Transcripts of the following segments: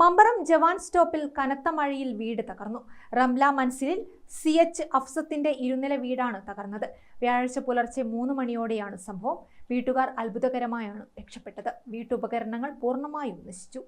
മമ്പറം ജവാൻ സ്റ്റോപ്പിൽ കനത്ത മഴയിൽ വീട് തകർന്നു. റംല മൻസിലിൽ സി എച്ച് അഫ്സത്തിന്റെ ഇരുനില വീടാണ് തകർന്നത്. വ്യാഴാഴ്ച പുലർച്ചെ മൂന്ന് മണിയോടെയാണ് സംഭവം. വീട്ടുകാർ അത്ഭുതകരമായാണ് രക്ഷപ്പെട്ടത്. വീട്ടുപകരണങ്ങൾ പൂർണമായും നശിച്ചു.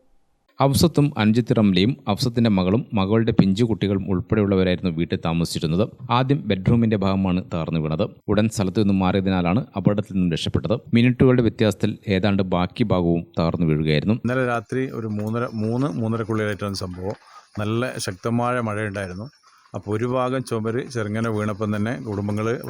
അഫ്സത്തും അൻജിത്ത് റംലയും അഫ്സത്തിന്റെ മകളും മകളുടെ പിഞ്ചു കുട്ടികളും ഉൾപ്പെടെയുള്ളവരായിരുന്നു വീട്ടിൽ താമസിച്ചിരുന്നത്. ആദ്യം ബെഡ്റൂമിന്റെ ഭാഗമാണ് തകർന്നു വീണത്. ഉടൻ സ്ഥലത്തു നിന്നും മാറിയതിനാലാണ് അപകടത്തിൽ നിന്നും രക്ഷപ്പെട്ടത്. മിനിറ്റുകളുടെ വ്യത്യാസത്തിൽ ഏതാണ്ട് ബാക്കി ഭാഗവും തകർന്നു വീഴുകയായിരുന്നു. ഇന്നലെ രാത്രി ഒരു മൂന്നര മൂന്ന് മൂന്നരക്കുള്ളിലായിട്ടാണ് സംഭവം. നല്ല ശക്തമായ മഴയുണ്ടായിരുന്നു. അപ്പോൾ ഒരു ഭാഗം ചുമര് ചെറുങ്ങനെ വീണപ്പം തന്നെ കുടുംബങ്ങൾ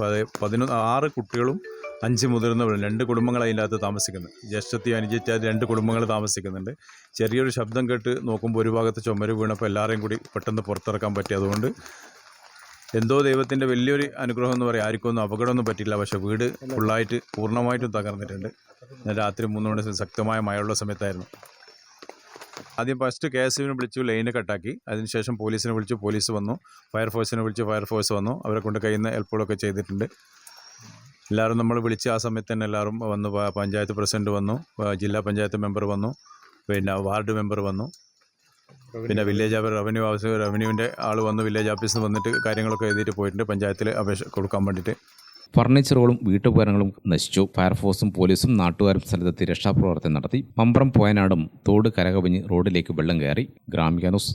പതിനൊന്ന് ആറ് കുട്ടികളും അഞ്ച് മുതിർന്നവരും രണ്ട് കുടുംബങ്ങൾ അതിന്റെ താമസിക്കുന്നു. ജ്യേഷ്ഠത്തി അനുജത്തി രണ്ട് കുടുംബങ്ങൾ താമസിക്കുന്നുണ്ട്. ചെറിയൊരു ശബ്ദം കേട്ട് നോക്കുമ്പോൾ ഒരു ഭാഗത്ത് ചുമര് വീണപ്പോൾ എല്ലാവരെയും കൂടി പെട്ടെന്ന് പുറത്തിറക്കാൻ പറ്റി. അതുകൊണ്ട് എന്തോ ദൈവത്തിന്റെ വലിയൊരു അനുഗ്രഹം എന്ന് പറയാം. ആർക്കൊന്നും അപകടമൊന്നും പറ്റില്ല. പക്ഷേ വീട് ഫുള്ളായിട്ട് പൂർണമായിട്ടും തകർന്നിട്ടുണ്ട്. ഞാൻ രാത്രി മൂന്ന് മണി ശക്തമായ മഴയുള്ള സമയത്തായിരുന്നു. ആദ്യം ഫസ്റ്റ് കെ എസ് യുവിനെ വിളിച്ചു ലൈന് കട്ടാക്കി. അതിനുശേഷം പോലീസിനെ വിളിച്ചു പോലീസ് വന്നു. ഫയർഫോഴ്സിനെ വിളിച്ചു ഫയർഫോഴ്സ് വന്നു. അവരെ കൊണ്ട് കഴിയുന്ന ഹെൽപ്പുകളൊക്കെ ചെയ്തിട്ടുണ്ട്. എല്ലാവരും നമ്മൾ വിളിച്ച് ആ സമയത്ത് തന്നെ എല്ലാവരും വന്നു. പഞ്ചായത്ത് പ്രസിഡന്റ് വന്നു. ജില്ലാ പഞ്ചായത്ത് മെമ്പർ വന്നു. പിന്നെ വാർഡ് മെമ്പർ വന്നു. പിന്നെ വില്ലേജ് റവന്യൂ ഓഫീസർ റവന്യൂവിന്റെ ആൾ വന്ന്. വില്ലേജ് ഓഫീസിൽ വന്നിട്ട് കാര്യങ്ങളൊക്കെ എഴുതിയിട്ട് പോയിട്ടുണ്ട്. പഞ്ചായത്തിൽ അപേക്ഷ കൊടുക്കാൻ വേണ്ടിയിട്ട്. ഫർണിച്ചറുകളും വീട്ടുപകരണങ്ങളും നശിച്ചു. ഫയർഫോഴ്സും പോലീസും നാട്ടുകാരും സ്ഥലത്തെത്തി രക്ഷാപ്രവർത്തനം നടത്തി. പമ്പ്രം പോയനാടും തോട് കരകവിഞ്ഞ് റോഡിലേക്ക് വെള്ളം കയറി. ഗ്രാമിക ന്യൂസ്